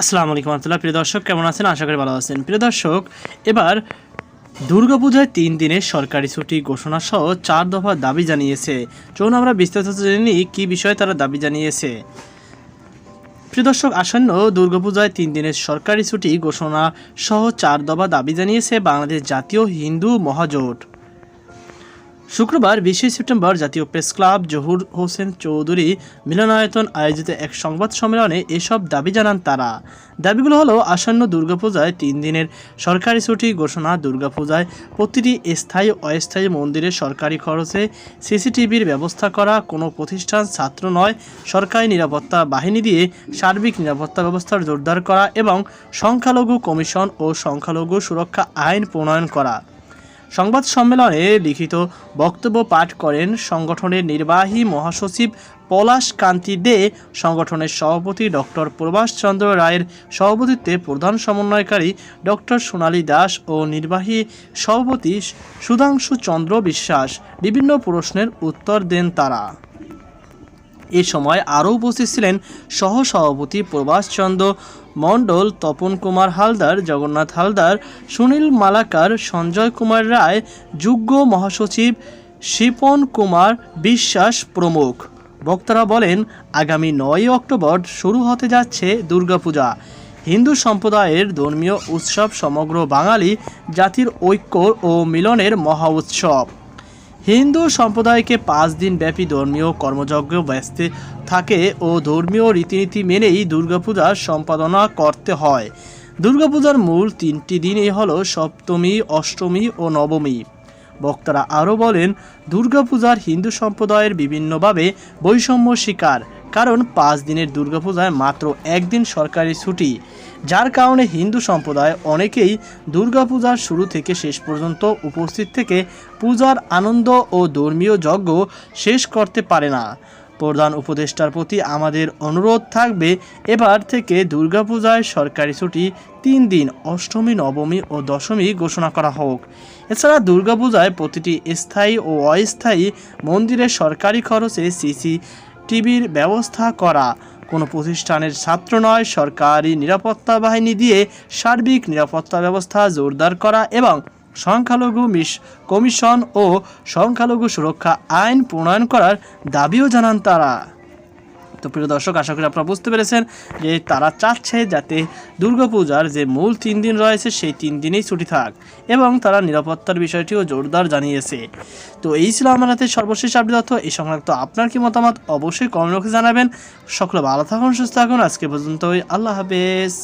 আসসালামু আলাইকুম রহমতুল্লাহ। প্রিয় দর্শক, কেমন আছেন? আশা করি ভালো আছেন। প্রিয় দর্শক, এবার দুর্গাপূজায় তিন দিনের সরকারি ছুটি ঘোষণা সহ চার দফা দাবি জানিয়েছে। চলুন আমরা বিস্তারিত জেনে নিই কী বিষয়ে তারা দাবি জানিয়েছে। প্রিয় দর্শক, আসন্ন দুর্গাপূজায় তিন দিনের সরকারি ছুটি ঘোষণা সহ চার দফা দাবি জানিয়েছে বাংলাদেশ জাতীয় হিন্দু মহাজোট। শুক্রবার বিশে সেপ্টেম্বর জাতীয় প্রেস ক্লাব জহুর হোসেন চৌধুরী মিলনায়তন আয়োজিত এক সংবাদ সম্মেলনে এসব দাবি জানান তারা। দাবিগুলো হলো, আসন্ন দুর্গাপূজায় তিন দিনের সরকারি ছুটি ঘোষণা, দুর্গাপূজায় প্রতিটি স্থায়ী অস্থায়ী মন্দিরে সরকারি খরচে সিসিটিভির ব্যবস্থা করা, কোনো প্রতিষ্ঠান ছাত্র নয়, সরকারি নিরাপত্তা বাহিনী দিয়ে সার্বিক নিরাপত্তা ব্যবস্থার জোরদার করা এবং সংখ্যালঘু কমিশন ও সংখ্যালঘু সুরক্ষা আইন প্রণয়ন করা। সংবাদ সম্মেলনে লিখিত বক্তব্য পাঠ করেন সংগঠনের নির্বাহী মহাসচিব পলাশ কান্তি দে। সংগঠনের সভাপতি ডক্টর প্রভাষ চন্দ্র রায়ের সভাপতিত্বে প্রধান সমন্বয়কারী ডক্টর সোনালী দাস ও নির্বাহী সভাপতি সুধাংশু চন্দ্র বিশ্বাস। বিভিন্ন প্রশ্নের উত্তর দেন তারা। এ সময় আরও উপস্থিত ছিলেন সহসভাপতি প্রভাষচন্দ্র মণ্ডল তপন কুমার হালদার, জগন্নাথ হালদার, সুনীল মালাকার, সঞ্জয় কুমার রায়, যুগ্ম মহাসচিব শিপন কুমার বিশ্বাস প্রমুখ। বক্তারা বলেন, আগামী নয় অক্টোবর শুরু হতে যাচ্ছে দুর্গাপূজা। হিন্দু সম্প্রদায়ের ধর্মীয় উৎসব সমগ্র বাঙালি জাতির ঐক্য ও মিলনের মহা উৎসব। হিন্দু সম্প্রদায়কে পাঁচ দিন ব্যাপী ধর্মীয় কর্মযজ্ঞ ব্যস্ত থাকে ও ধর্মীয় রীতিনীতি মেনেই দুর্গাপূজা সম্পাদনা করতে হয়। দুর্গাপূজার মূল তিনটি দিনই হলো সপ্তমী, অষ্টমী ও নবমী। বক্তারা আরও বলেন, দুর্গাপূজার হিন্দু সম্প্রদায়ের বিভিন্নভাবে বৈষম্য শিকার, কারণ পাঁচ দিনের দুর্গাপূজায় মাত্র একদিন সরকারি ছুটি। যার কারণে হিন্দু সম্প্রদায় অনেকেই দুর্গাপূজার শুরু থেকে শেষ পর্যন্ত উপস্থিত থেকে পূজার আনন্দ ও ধর্মীয় যজ্ঞ শেষ করতে পারে না। প্রধান উপদেষ্টার প্রতি আমাদের অনুরোধ থাকবে এবার থেকে দুর্গাপূজায় সরকারি ছুটি তিন দিন, অষ্টমী, নবমী ও দশমী ঘোষণা করা হোক। এছাড়া দুর্গাপূজায় প্রতিটি স্থায়ী ও অস্থায়ী মন্দিরে সরকারি খরচে সিসি টিভির ব্যবস্থা করা। কোনো প্রতিষ্ঠানের ছাত্র নয়, সরকারি নিরাপত্তা বাহিনী দিয়ে সার্বিক নিরাপত্তা ব্যবস্থা জোরদার করা এবং সংখ্যালঘু মিশ কমিশন ও সংখ্যালঘু সুরক্ষা আইন প্রণয়ন করার দাবিও জানান তারা। তো প্রিয় দর্শক, আশা করি আপনারা বুঝতে পেরেছেন যে তারা চাচ্ছে যাতে দুর্গাপূজার যে মূল তিন দিন রয়েছে, সেই তিন দিনেই ছুটি থাক এবং তারা নিরাপত্তার বিষয়টিও জোরদার জানিয়েছে। তো এই ছিল আমার হাতে সর্বশেষ আপডেট তথ্য। এই সংক্রান্ত আপনার কি মতামত অবশ্যই কমেন্ট জানাবেন। সকলে ভালো থাকুন, সুস্থ থাকুন। আজকে পর্যন্তই আল্লাহ হাফেজ।